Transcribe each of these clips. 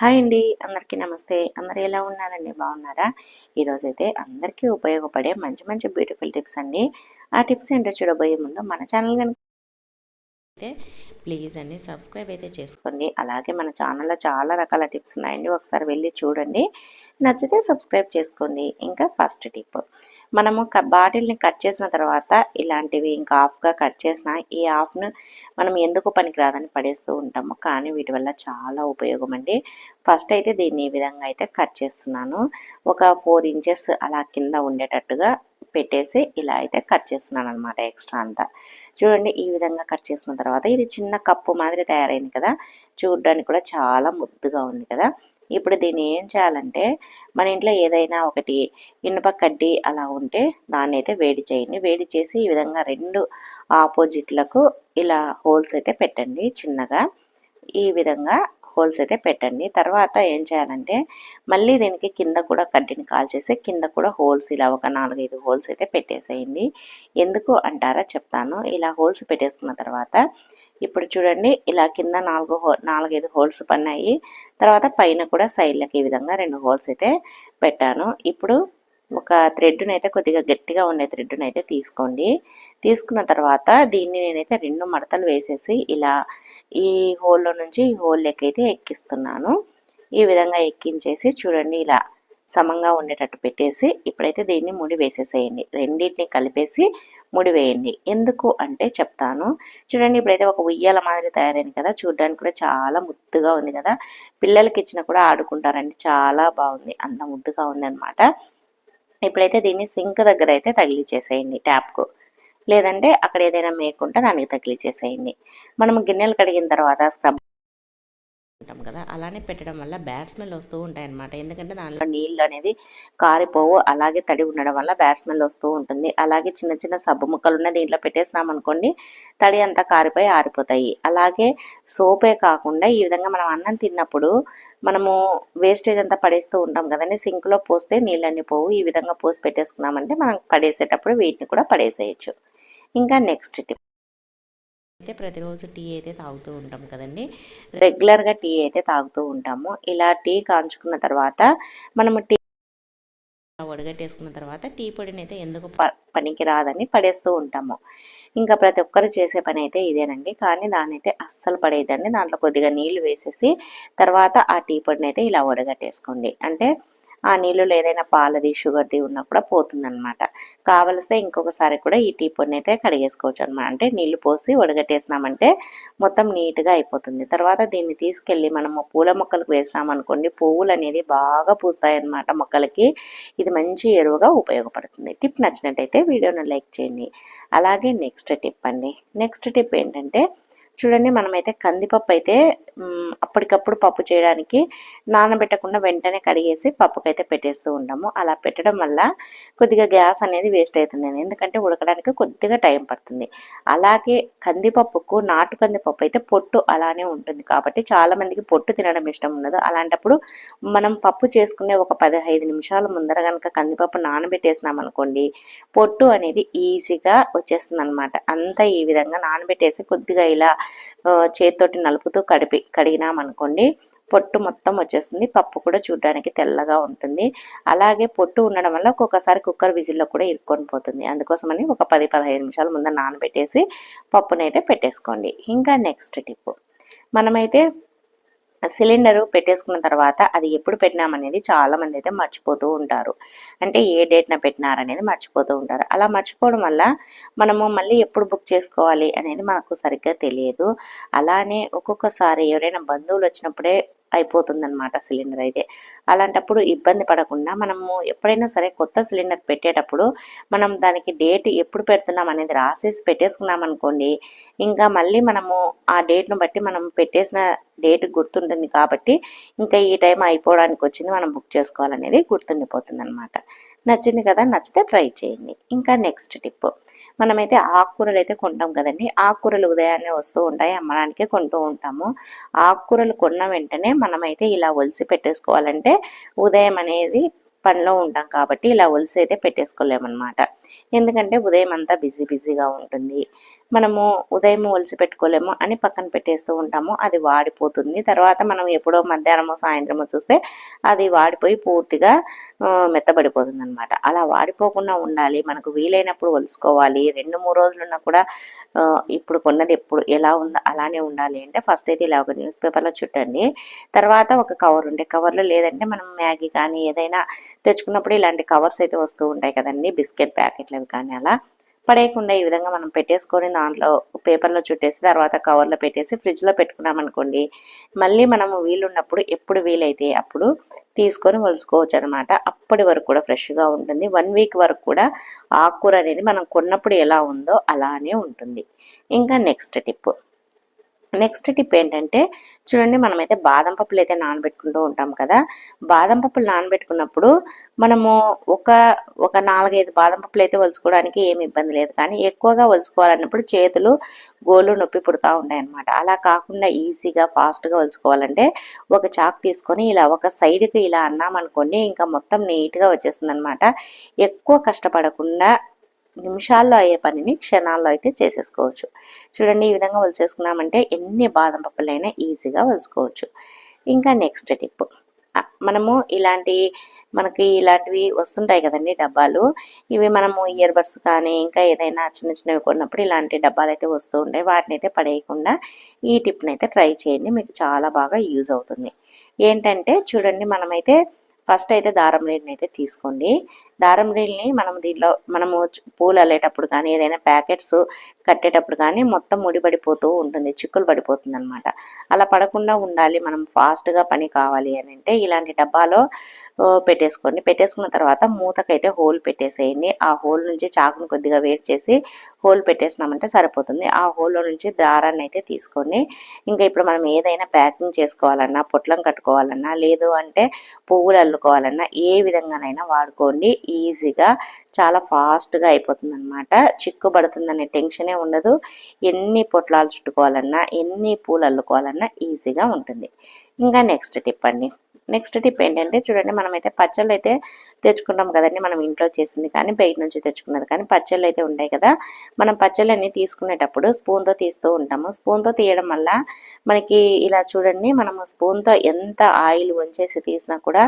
Hi అండి. అందరికీ నమస్తే. అందరు ఎలా ఉన్నారండి? బాగున్నారా? ఈరోజైతే అందరికీ ఉపయోగపడే మంచి మంచి బ్యూటిఫుల్ టిప్స్ అండి. ఆ టిప్స్ ఏంటో చూడబోయే ముందు మన ఛానల్ కనుక అయితే ప్లీజ్ అండి సబ్స్క్రైబ్ అయితే చేసుకోండి. అలాగే మన ఛానల్లో చాలా రకాల టిప్స్ ఉన్నాయండి. ఒకసారి వెళ్ళి చూడండి. నచ్చితే సబ్స్క్రైబ్ చేసుకోండి. ఇంకా ఫస్ట్ టిప్. మనము బాటిల్ని కట్ చేసిన తర్వాత ఇలాంటివి ఇంకా హాఫ్గా కట్ చేసిన ఈ హాఫ్ను మనం ఎందుకు పనికిరాదని పడేస్తూ ఉంటాము. కానీ వీటి వల్ల చాలా ఉపయోగం అండి. ఫస్ట్ అయితే దీన్ని ఈ విధంగా అయితే కట్ చేస్తున్నాను. ఒక ఫోర్ ఇంచెస్ అలా కింద ఉండేటట్టుగా పెట్టేసి ఇలా అయితే కట్ చేస్తున్నాను అనమాట ఎక్స్ట్రా అంతా. చూడండి ఈ విధంగా కట్ చేసిన తర్వాత ఇది చిన్న కప్పు మాదిరి తయారైంది కదా. చూడడానికి కూడా చాలా ముద్దుగా ఉంది కదా. ఇప్పుడు దీన్ని ఏం చేయాలంటే మన ఇంట్లో ఏదైనా ఒకటి ఇనుప కడ్డీ అలా ఉంటే దాన్ని అయితే వేడి చేయండి. వేడి చేసి ఈ విధంగా రెండు ఆపోజిట్లకు ఇలా హోల్స్ అయితే పెట్టండి చిన్నగా. ఈ విధంగా హోల్స్ అయితే పెట్టండి. తర్వాత ఏం చేయాలంటే మళ్ళీ దీనికి కింద కూడా కడ్డీని కాల్చేసి కింద కూడా హోల్స్ ఇలా ఒక నాలుగైదు హోల్స్ అయితే పెట్టేసేయండి. ఎందుకు అంటారా చెప్తాను. ఇలా హోల్స్ పెట్టేసుకున్న తర్వాత ఇప్పుడు చూడండి ఇలా కింద నాలుగు హో నాలుగైదు హోల్స్ పన్నాయి. తర్వాత పైన కూడా సైడ్లకి ఈ విధంగా రెండు హోల్స్ అయితే పెట్టాను. ఇప్పుడు ఒక థ్రెడ్ను అయితే కొద్దిగా గట్టిగా ఉండే థ్రెడ్ను అయితే తీసుకోండి. తీసుకున్న తర్వాత దీన్ని నేనైతే రెండు మడతలు వేసేసి ఇలా ఈ హోల్లో నుంచి ఈ హోల్లోకి అయితే ఎక్కిస్తున్నాను. ఈ విధంగా ఎక్కించేసి చూడండి ఇలా సమంగా ఉండేటట్టు పెట్టేసి ఇప్పుడైతే దీన్ని ముడి వేసేసేయండి. రెండింటిని కలిపేసి ముడి వేయండి. ఎందుకు అంటే చెప్తాను. చూడండి ఇప్పుడైతే ఒక ఉయ్యాల మాదిరి తయారైంది కదా. చూడడానికి కూడా చాలా ముద్దుగా ఉంది కదా. పిల్లలకి ఇచ్చిన కూడా ఆడుకుంటారండి. చాలా బాగుంది. అంత ముద్దుగా ఉంది అనమాట ఇప్పుడైతే దీన్ని సింక్ దగ్గర అయితే తగిలిచ్చేసేయండి ట్యాప్కు. లేదంటే అక్కడ ఏదైనా మేకుంటే దానికి తగిలిచ్చేసేయండి. మనం గిన్నెలు కడిగిన తర్వాత స్క్రబ్ ఉంటాం కదా అలానే పెట్టడం వల్ల బ్యాడ్ స్మెల్ వస్తూ ఉంటాయన్నమాట. ఎందుకంటే దానిలో నీళ్ళు అనేది కారిపోవు అలాగే తడి ఉండడం వల్ల బ్యాడ్ స్మెల్ వస్తూ ఉంటుంది. అలాగే చిన్న చిన్న సబ్బు ముక్కలు ఉన్న దీంట్లో పెట్టేసినాం అనుకోండి తడి అంతా కారిపోయి ఆరిపోతాయి. అలాగే సోపే కాకుండా ఈ విధంగా మనం అన్నం తిన్నప్పుడు మనము వేస్టేజ్ అంతా పడేస్తూ ఉంటాం కదండి సింక్లో పోస్తే నీళ్ళన్నీ పోవు. ఈ విధంగా పోసి పెట్టేసుకున్నామంటే మనం పడేసేటప్పుడు వీటిని కూడా పడేసేయచ్చు. ఇంకా నెక్స్ట్ టిప్. అయితే ప్రతిరోజు టీ అయితే తాగుతూ ఉంటాం కదండి. రెగ్యులర్గా టీ అయితే తాగుతూ ఉంటాము. ఇలా టీ కాంచుకున్న తర్వాత మనము టీ వడగట్టేసుకున్న తర్వాత టీ పొడిని అయితే ఎందుకు పనికి రాదని పడేస్తూ ఉంటాము. ఇంకా ప్రతి ఒక్కరు చేసే పని అయితే ఇదేనండి. కానీ దాన్ని అయితే అస్సలు పడేదండి దాంట్లో కొద్దిగా నీళ్ళు వేసేసి తర్వాత ఆ టీ పొడిని అయితే ఇలా వడగట్టేసుకోండి. అంటే ఆ నీళ్ళలో ఏదైనా పాలది షుగర్ది ఉన్నా కూడా పోతుందనమాట కావలిస్తే ఇంకొకసారి కూడా ఈ టీ పొడిని అయితే కడిగేసుకోవచ్చు అనమాట అంటే నీళ్ళు పోసి వడగట్టేసినామంటే మొత్తం నీట్గా అయిపోతుంది. తర్వాత దీన్ని తీసుకెళ్ళి మనము పూల మొక్కలకు వేసినామనుకోండి పువ్వులు అనేది బాగా పూస్తాయన్నమాట మొక్కలకి. ఇది మంచి ఎరువుగా ఉపయోగపడుతుంది. టిప్ నచ్చినట్టయితే వీడియోను లైక్ చేయండి. అలాగే నెక్స్ట్ టిప్ అండి. నెక్స్ట్ టిప్ ఏంటంటే చూడండి మనమైతే కందిపప్పు అయితే అప్పటికప్పుడు పప్పు చేయడానికి నానబెట్టకుండా వెంటనే కడిగేసి పప్పుకైతే పెట్టేస్తూ ఉంటాము. అలా పెట్టడం వల్ల కొద్దిగా గ్యాస్ అనేది వేస్ట్ అవుతుంది. ఎందుకంటే ఉడకడానికి కొద్దిగా టైం పడుతుంది. అలాగే కందిపప్పుకు నాటు కందిపప్పు అయితే పొట్టు అలానే ఉంటుంది. కాబట్టి చాలామందికి పొట్టు తినడం ఇష్టం ఉండదు. అలాంటప్పుడు మనం పప్పు చేసుకునే ఒక పదహైదు నిమిషాల ముందర కనుక కందిపప్పు నానబెట్టేసినాం అనుకోండి పొట్టు అనేది ఈజీగా వచ్చేస్తుంది అనమాట అంతా ఈ విధంగా నానబెట్టేసి కొద్దిగా ఇలా చేతితోటి నలుపుతూ కడిపి కడిగినామనుకోండి పొట్టు మొత్తం వచ్చేస్తుంది. పప్పు కూడా చూడడానికి తెల్లగా ఉంటుంది. అలాగే పొట్టు ఉండడం వల్ల ఒక్కొక్కసారి కుక్కర్ విజిల్లో కూడా ఇరుక్కొని పోతుంది. అందుకోసమని ఒక పది పదహైదు నిమిషాల ముందు నానబెట్టేసి పప్పునైతే పెట్టేసుకోండి. ఇంకా నెక్స్ట్ టిప్. మనమైతే సిలిండరు పెట్టేసుకున్న తర్వాత అది ఎప్పుడు పెట్టినామనేది చాలామంది అయితే మర్చిపోతూ ఉంటారు. అంటే ఏ డేట్న పెట్టినారనేది మర్చిపోతూ ఉంటారు. అలా మర్చిపోవడం వల్ల మనము మళ్ళీ ఎప్పుడు బుక్ చేసుకోవాలి అనేది మనకు సరిగ్గా తెలియదు. అలానే ఒక్కొక్కసారి ఎవరైనా బంధువులు వచ్చినప్పుడే అయిపోతుందన్నమాట సిలిండర్ అయితే. అలాంటప్పుడు ఇబ్బంది పడకుండా మనము ఎప్పుడైనా సరే కొత్త సిలిండర్ పెట్టేటప్పుడు మనం దానికి డేట్ ఎప్పుడు పెడుతున్నాం అనేది రాసేసి పెట్టేసుకున్నాం అనుకోండి ఇంకా మళ్ళీ మనము ఆ డేట్ను బట్టి మనం పెట్టేసిన డేట్ గుర్తుంటుంది కాబట్టి ఇంకా ఈ టైం అయిపోవడానికి వచ్చింది మనం బుక్ చేసుకోవాలనేది గుర్తుండిపోతుంది అనమాట నచ్చింది కదా నచ్చితే ట్రై చేయండి. ఇంకా నెక్స్ట్ టిప్. మనమైతే ఆకుకూరలు అయితే కొంటాం కదండి. ఆకుకూరలు ఉదయాన్నే వస్తూ ఉంటాయి అమ్మడానికి కొంటూ ఉంటాము. ఆకుకూరలు కొన్న వెంటనే మనమైతే ఇలా ఒలిసి పెట్టేసుకోవాలంటే ఉదయం అనేది పనిలో ఉంటాం కాబట్టి ఇలా ఒలిసి అయితే పెట్టేసుకోలేమన్నమాట. ఎందుకంటే ఉదయం అంతా బిజీ బిజీగా ఉంటుంది. మనము ఉదయం ఒలిసి పెట్టుకోలేము అని పక్కన పెట్టేస్తూ ఉంటాము. అది వాడిపోతుంది. తర్వాత మనం ఎప్పుడో మధ్యాహ్నమో సాయంత్రమో చూస్తే అది వాడిపోయి పూర్తిగా మెత్తబడిపోతుంది అనమాట అలా వాడిపోకుండా ఉండాలి. మనకు వీలైనప్పుడు ఒలుసుకోవాలి. రెండు మూడు రోజులున్నా కూడా ఇప్పుడు కొన్నది ఎప్పుడు ఎలా ఉందో అలానే ఉండాలి అంటే ఫస్ట్ అయితే ఇలా ఒక న్యూస్ పేపర్లో చుట్టండి. తర్వాత ఒక కవర్ ఉండే కవర్లో లేదంటే మనం మ్యాగీ కానీ ఏదైనా తెచ్చుకున్నప్పుడు ఇలాంటి కవర్స్ అయితే వస్తూ ఉంటాయి కదండి బిస్కెట్ ప్యాకెట్లు అవి కానీ అలా. పడేయకుండా ఈ విధంగా మనం పెట్టేసుకొని దాంట్లో పేపర్లో చుట్టేసి తర్వాత కవర్లో పెట్టేసి ఫ్రిడ్జ్లో పెట్టుకున్నామనుకోండి మళ్ళీ మనము వీలున్నప్పుడు ఎప్పుడు వీలైతే అప్పుడు తీసుకొని వలుసుకోవచ్చు అనమాట అప్పటి వరకు కూడా ఫ్రెష్గా ఉంటుంది. వన్ వీక్ వరకు కూడా ఆకుకూర అనేది మనం కొన్నప్పుడు ఎలా ఉందో అలానే ఉంటుంది. ఇంకా నెక్స్ట్ టిప్. నెక్స్ట్ టిప్ ఏంటంటే చూడండి మనమైతే బాదం పప్పులు అయితే నానబెట్టుకుంటూ ఉంటాం కదా. బాదం పప్పులు నానబెట్టుకున్నప్పుడు మనము ఒక ఒక నాలుగైదు బాదం పప్పులు అయితే వలుచుకోవడానికి ఏమి ఇబ్బంది లేదు. కానీ ఎక్కువగా వలుచుకోవాలన్నప్పుడు చేతులు గోళ్ళు నొప్పి పుడతా ఉంటాయి అనమాట అలా కాకుండా ఈజీగా ఫాస్ట్గా వలుసుకోవాలంటే ఒక చాక్ తీసుకొని ఇలా ఒక సైడ్కి ఇలా అన్నామనుకోండి ఇంకా మొత్తం నీట్గా వచ్చేస్తుంది అనమాట ఎక్కువ కష్టపడకుండా నిమిషాల్లో అయ్యే పనిని క్షణాల్లో అయితే చేసేసుకోవచ్చు. చూడండి ఈ విధంగా వలిసేసుకున్నామంటే ఎన్ని బాదం పప్పులైనా ఈజీగా వలుసుకోవచ్చు. ఇంకా నెక్స్ట్ టిప్. మనము ఇలాంటి మనకి ఇలాంటివి వస్తుంటాయి కదండి డబ్బాలు. ఇవి మనము ఇయర్ బడ్స్ కానీ ఇంకా ఏదైనా చిన్న చిన్నవి కొన్నప్పుడు ఇలాంటి డబ్బాలు అయితే వస్తూ ఉంటాయి. వాటిని అయితే పడేయకుండా ఈ టిప్ని అయితే ట్రై చేయండి. మీకు చాలా బాగా యూజ్ అవుతుంది. ఏంటంటే చూడండి మనమైతే ఫస్ట్ అయితే దారం రేట్ని అయితే తీసుకోండి. దారం రీల్ని మనం దీంట్లో మనము పూలు అల్లేటప్పుడు కానీ ఏదైనా ప్యాకెట్స్ కట్టేటప్పుడు కానీ మొత్తం ముడిపడిపోతూ ఉంటుంది చిక్కులు పడిపోతుంది అనమాట అలా పడకుండా ఉండాలి మనం ఫాస్ట్గా పని కావాలి అని అంటే ఇలాంటి డబ్బాలో పెట్టేసుకోండి. పెట్టేసుకున్న తర్వాత మూతకైతే హోల్ పెట్టేసేయండి. ఆ హోల్ నుంచి చాకుని కొద్దిగా వేడి చేసి హోల్ పెట్టేసినామంటే సరిపోతుంది. ఆ హోల్లో నుంచి దారాన్ని అయితే తీసుకోండి. ఇంకా ఇప్పుడు మనం ఏదైనా ప్యాకింగ్ చేసుకోవాలన్నా పొట్లం కట్టుకోవాలన్నా లేదు అంటే పువ్వులు అల్లుకోవాలన్నా ఏ విధంగానైనా వాడుకోండి. ఈజీగా చాలా ఫాస్ట్గా అయిపోతుంది అనమాట చిక్కు పడుతుందనే టెన్షనే ఉండదు. ఎన్ని పొట్లాలు చుట్టుకోవాలన్నా ఎన్ని పూలు అల్లుకోవాలన్నా ఈజీగా ఉంటుంది. ఇంకా నెక్స్ట్ టిప్ అండి. నెక్స్ట్ టిప్ ఏంటంటే చూడండి మనమైతే పచ్చళ్ళు అయితే తెచ్చుకుంటాం కదండి మనం ఇంట్లో చేసింది కానీ బయట నుంచి తెచ్చుకున్నది కానీ పచ్చళ్ళు అయితే ఉంటాయి కదా. మనం పచ్చళ్ళన్నీ తీసుకునేటప్పుడు స్పూన్తో తీస్తూ ఉంటాము. స్పూన్తో తీయడం వల్ల మనకి ఇలా చూడండి మనము స్పూన్తో ఎంత ఆయిల్ వంచేసి తీసినా కూడా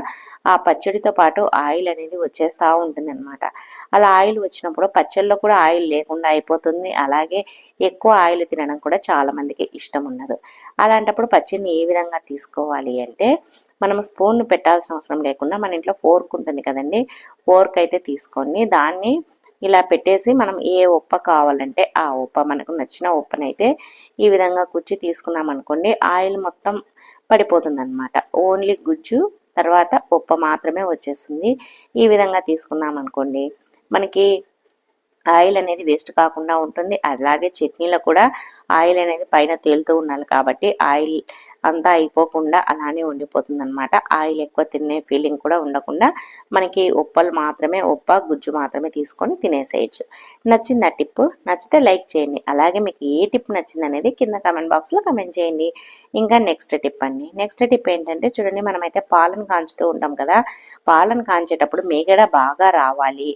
ఆ పచ్చడితో పాటు ఆయిల్ అనేది వచ్చేస్తూ ఉంటుంది అనమాట అలా ఆయిల్ వచ్చినప్పుడు పచ్చళ్ళలో కూడా ఆయిల్ లేకుండా అయిపోతుంది. అలాగే ఎక్కువ ఆయిల్ తినడం కూడా చాలా మందికి ఇష్టం ఉండదు. అలాంటప్పుడు పచ్చడిని ఏ విధంగా తీసుకో చేసుకోవాలి అంటే మనం స్పూన్ పెట్టాల్సిన అవసరం లేకుండా మన ఇంట్లో ఫోర్క్ ఉంటుంది కదండి ఫోర్క్ అయితే తీసుకొని దాన్ని ఇలా పెట్టేసి మనం ఏ ఉప్ప కావాలంటే ఆ ఉప్ప మనకు నచ్చిన ఉప్పనైతే ఈ విధంగా కుచ్చి తీసుకున్నాం అనుకోండి ఆయిల్ మొత్తం పడిపోతుంది అనమాట ఓన్లీ గుజ్జు తర్వాత ఉప్ప మాత్రమే వచ్చేస్తుంది. ఈ విధంగా తీసుకున్నాం అనుకోండి మనకి ఆయిల్ అనేది వేస్ట్ కాకుండా ఉంటుంది. అలాగే చట్నీలో కూడా ఆయిల్ అనేది పైన తేలుతూ ఉండాలి కాబట్టి ఆయిల్ అంతా అయిపోకుండా అలానే ఉండిపోతుంది అనమాట ఆయిల్ ఎక్కువ తినే ఫీలింగ్ కూడా ఉండకుండా మనకి ఉప్పలు మాత్రమే ఉప్ప గుజ్జు మాత్రమే తీసుకొని తినేసేయచ్చు. నచ్చింది ఆ టిప్ నచ్చితే లైక్ చేయండి. అలాగే మీకు ఏ టిప్ నచ్చింది అనేది కింద కమెంట్ బాక్స్లో కమెంట్ చేయండి. ఇంకా నెక్స్ట్ టిప్ అండి. నెక్స్ట్ టిప్ ఏంటంటే చూడండి మనమైతే పాలను కాంచుతూ ఉంటాం కదా. పాలను కాంచేటప్పుడు మేగడ బాగా రావాలి.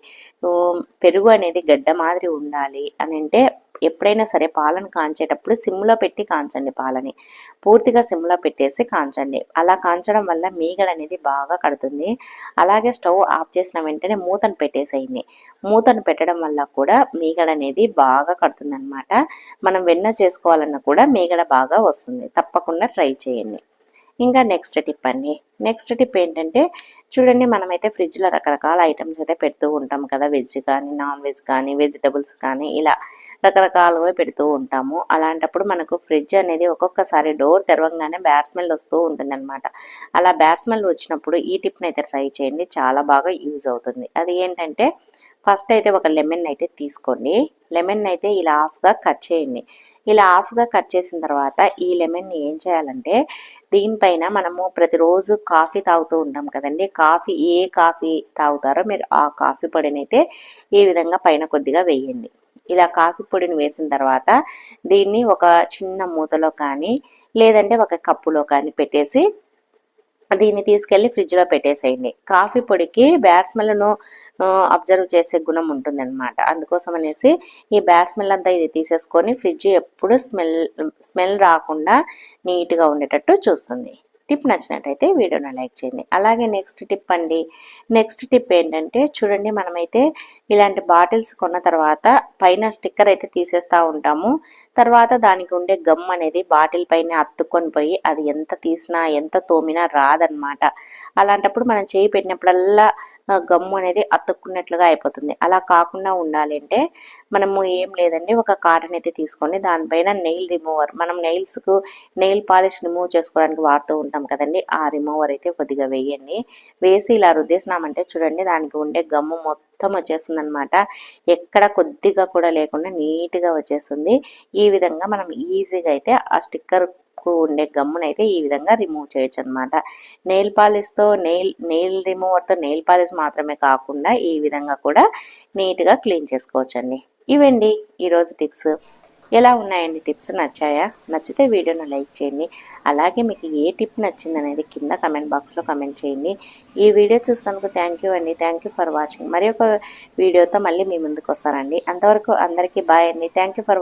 పెరుగు అనేది గడ్డ మాదిరి ఉండాలి అని అంటే ఎప్పుడైనా సరే పాలను కాంచేటప్పుడు సిమ్లో పెట్టి కాంచండి పాలని. పూర్తిగా సిమ్లో పెట్టేసి కాంచండి. అలా కాంచడం వల్ల మీగడ అనేది బాగా కడుతుంది. అలాగే స్టవ్ ఆఫ్ చేసిన వెంటనే మూతను పెట్టేసేయండి. మూతను పెట్టడం వల్ల కూడా మీగడ అనేది బాగా కడుతుంది మనం వెన్న చేసుకోవాలన్నా కూడా మీగడ బాగా వస్తుంది. తప్పకుండా ట్రై చేయండి. ఇంకా నెక్స్ట్ టిప్ అండి. నెక్స్ట్ టిప్ ఏంటంటే చూడండి మనమైతే ఫ్రిడ్జ్లో రకరకాల ఐటమ్స్ అయితే పెడుతూ ఉంటాం కదా. వెజ్ కానీ నాన్ వెజ్ కానీ వెజిటబుల్స్ కానీ ఇలా రకరకాలుగా పెడుతూ ఉంటాము. అలాంటప్పుడు మనకు ఫ్రిడ్జ్ అనేది ఒక్కొక్కసారి డోర్ తెరవంగానే బ్యాడ్ స్మెల్ వస్తూ ఉంటుంది అలా బ్యాడ్ స్మెల్ వచ్చినప్పుడు ఈ టిప్ని అయితే ట్రై చేయండి. చాలా బాగా యూజ్ అవుతుంది. అది ఏంటంటే ఫస్ట్ అయితే ఒక లెమన్ అయితే తీసుకోండి. లెమన్ అయితే ఇలా హాఫ్గా కట్ చేయండి. ఇలా హాఫ్గా కట్ చేసిన తర్వాత ఈ లెమన్ని ఏం చేయాలంటే దీనిపైన మనము ప్రతిరోజు కాఫీ తాగుతూ ఉంటాం కదండి. కాఫీ ఏ కాఫీ తాగుతారో మీరు ఆ కాఫీ పొడిని అయితే ఈ విధంగా పైన కొద్దిగా వేయండి. ఇలా కాఫీ పొడిని వేసిన తర్వాత దీన్ని ఒక చిన్న మూతలో కానీ లేదంటే ఒక కప్పులో కానీ పెట్టేసి దీన్ని తీసుకెళ్ళి ఫ్రిడ్జ్లో పెట్టేసేయండి. కాఫీ పొడికి బ్యాడ్ స్మెల్ను అబ్జర్వ్ చేసే గుణం ఉంటుందన్నమాట. అందుకోసం అనేసి ఈ బ్యాడ్ స్మెల్ అంతా ఇది తీసేసుకొని ఫ్రిడ్జ్ ఎప్పుడు స్మెల్ స్మెల్ రాకుండా నీట్గా ఉండేటట్టు చూస్తుంది. టిప్ నచ్చినట్టయితే వీడియోని లైక్ చేయండి. అలాగే నెక్స్ట్ టిప్ అండి. నెక్స్ట్ టిప్ ఏంటంటే చూడండి మనమైతే ఇలాంటి బాటిల్స్ కొన్న తర్వాత పైన స్టిక్కర్ అయితే తీసేస్తూ ఉంటాము. తర్వాత దానికి ఉండే గమ్ అనేది బాటిల్ పైన అత్తుకొని పోయి అది ఎంత తీసినా ఎంత తోమినా రాదనమాట అలాంటప్పుడు మనం చేయి పెట్టినప్పుడల్లా గమ్ము అనేది అతుక్కున్నట్లుగా అయిపోతుంది. అలా కాకుండా ఉండాలంటే మనము ఏం లేదండి ఒక కాటన్ అయితే తీసుకొని దానిపైన నెయిల్ రిమూవర్ మనం నెయిల్స్కు నెయిల్ పాలిష్ రిమూవ్ చేసుకోవడానికి వాడుతూ ఉంటాం కదండి. ఆ రిమూవర్ అయితే కొద్దిగా వేయండి. వేసి ఇలా రుద్దేసినామంటే చూడండి దానికి ఉండే గమ్ము మొత్తం వచ్చేస్తుంది అనమాట ఎక్కడ కొద్దిగా కూడా లేకుండా నీట్గా వచ్చేస్తుంది. ఈ విధంగా మనం ఈజీగా అయితే ఆ స్టిక్కర్ ఉండే గమ్మునైతే ఈ విధంగా రిమూవ్ చేయొచ్చు అనమాట నెయిల్ పాలిష్తో నెయిల్ నెయిల్ రిమూవర్తో నెయిల్ పాలిష్ మాత్రమే కాకుండా ఈ విధంగా కూడా నీట్గా క్లీన్ చేసుకోవచ్చండి. ఇవండి ఈరోజు టిప్స్ ఎలా ఉన్నాయండి టిప్స్ నచ్చాయా? నచ్చితే వీడియోను లైక్ చేయండి. అలాగే మీకు ఏ టిప్ నచ్చింది అనేది కింద కమెంట్ బాక్స్లో కమెంట్ చేయండి. ఈ వీడియో చూసినందుకు థ్యాంక్ యూ అండి. థ్యాంక్ యూ ఫర్ వాచింగ్ మరి ఒక వీడియోతో మళ్ళీ మీ ముందుకు వస్తానండి. అంతవరకు అందరికీ బాయ్ అండి. Thank you for